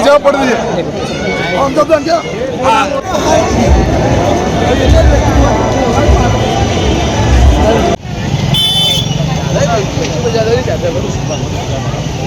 जवाब पड़ रही 来，我们这边来一点，再来一点。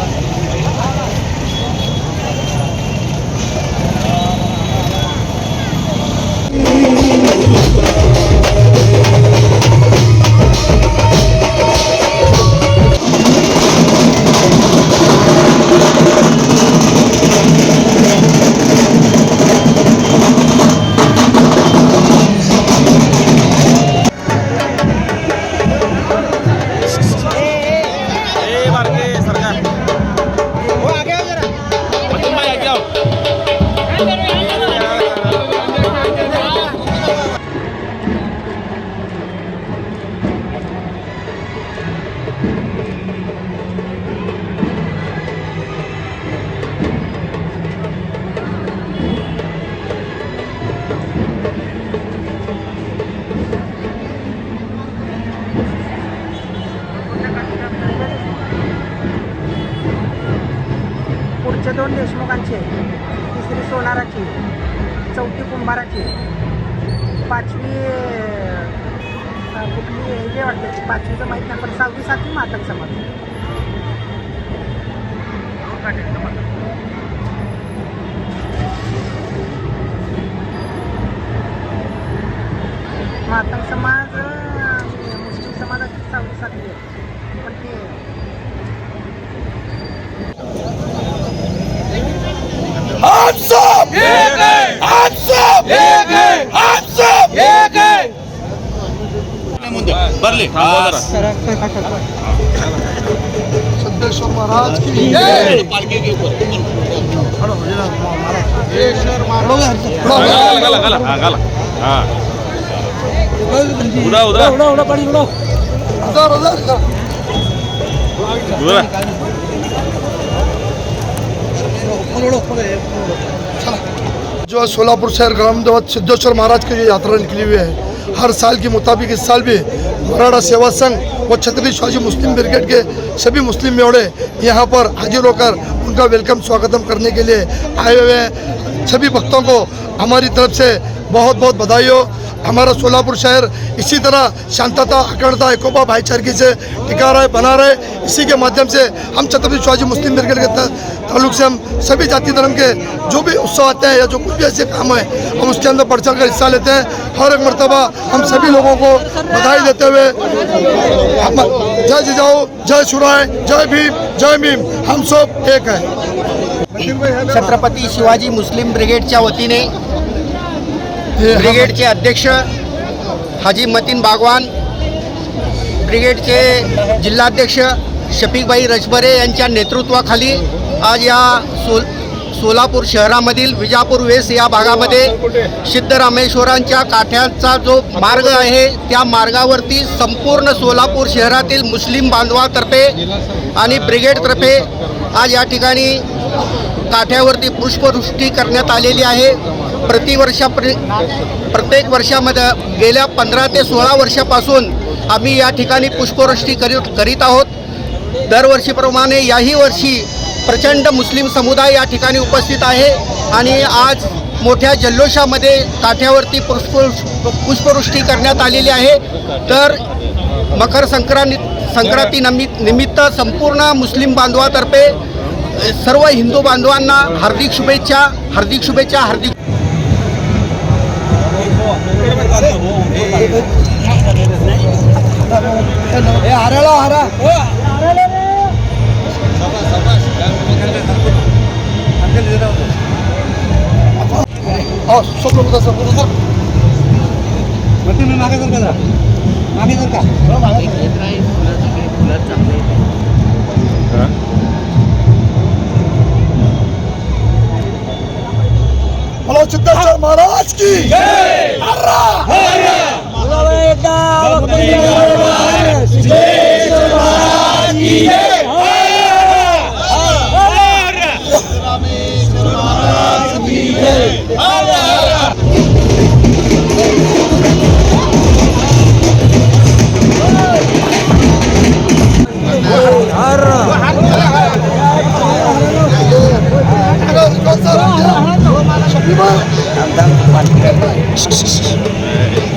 दोन देशमुखांचे तिसरी सोनाराची चौथी कुंभाराची. पाचवी कुठली हे जे वाटतं पाचवीचं माहीत नाही पण सहावी सातवी मातक समाज. मातक समाज मुस्लिम समाजाची सहावी सातवी आहे. पण ते आप सब एक है आप सब एक है आप सब एक है मुद्दे बरले सिद्धेश्वर महाराज की पालकी के ऊपर उड़ा उड़ा उड़ा उड़ा पानी उड़ाओ हजार हजार उड़ा जो है सोलापुर शहर ग्राम देवत सिद्धेश्वर महाराज की जो यात्रा निकली हुई है, हर साल के मुताबिक इस साल भी मराठा सेवा संघ व छत्रपति शिवाजी मुस्लिम ब्रिगेड के सभी मुस्लिम मेवड़े यहाँ पर हाजिर होकर उनका वेलकम स्वागतम करने के लिए आए हुए हैं। सभी भक्तों को हमारी तरफ़ से बहुत बहुत बधाई हो हमारा सोलापुर शहर इसी तरह शांतता, अखंडता, एकोपा भाईचारगी से टिका रहे, बना रहे। इसी के माध्यम से हम छत्रपति शिवाजी मुस्लिम ब्रिगेड के ताल्लुक से हम सभी जाति धर्म के जो भी उत्सव आते हैं या जो कुछ भी ऐसे काम है हम उसके अंदर बढ़ चढ़ कर हिस्सा लेते हैं। हर एक मरतबा हम सभी लोगों को बधाई देते हुए जय जिजाऊ जय सुराय जय भीम जय भीम हम सब एक है। छत्रपती शिवाजी मुस्लिम ब्रिगेडच्या वतीने ये हम- ब्रिगेडचे अध्यक्ष हाजी मतीन बागवान ब्रिगेडचे जिल्हाध्यक्ष शफीकभाई रजबरे यांच्या नेतृत्वाखाली आज या सोल सोलापूर शहरामधील विजापूर वेस या भागामध्ये सिद्धरामेश्वरांच्या काठ्यांचा जो मार्ग आहे त्या मार्गावरती संपूर्ण सोलापूर शहरातील मुस्लिम बांधवातर्फे आणि ब्रिगेडतर्फे आज या ठिकाणी काठ्यावरती पुष्पवृष्टी करण्यात आलेली आहे. प्रतिवर्षा प्र प्रत्येक वर्षामध्ये गेल्या पंधरा ते सोळा वर्षापासून आम्ही या ठिकाणी पुष्पवृष्टी करीत करीत आहोत. दरवर्षीप्रमाणे याही वर्षी प्रचंड मुस्लिम समुदाय या ठिकाणी उपस्थित आहे आणि आज मोठ्या जल्लोषामध्ये काठ्यावरती पुष्प पुष्पवृष्टी करण्यात आलेली आहे. तर मकर संक्रांती संक्रांती नमित निमित्त संपूर्ण मुस्लिम बांधवातर्फे सर्व हिंदू बांधवांना हार्दिक शुभेच्छा हार्दिक शुभेच्छा हार्दिक हाँ सब लोग उधर सब उधर बोलो सिद्धेश्वर महाराज की দাম দাম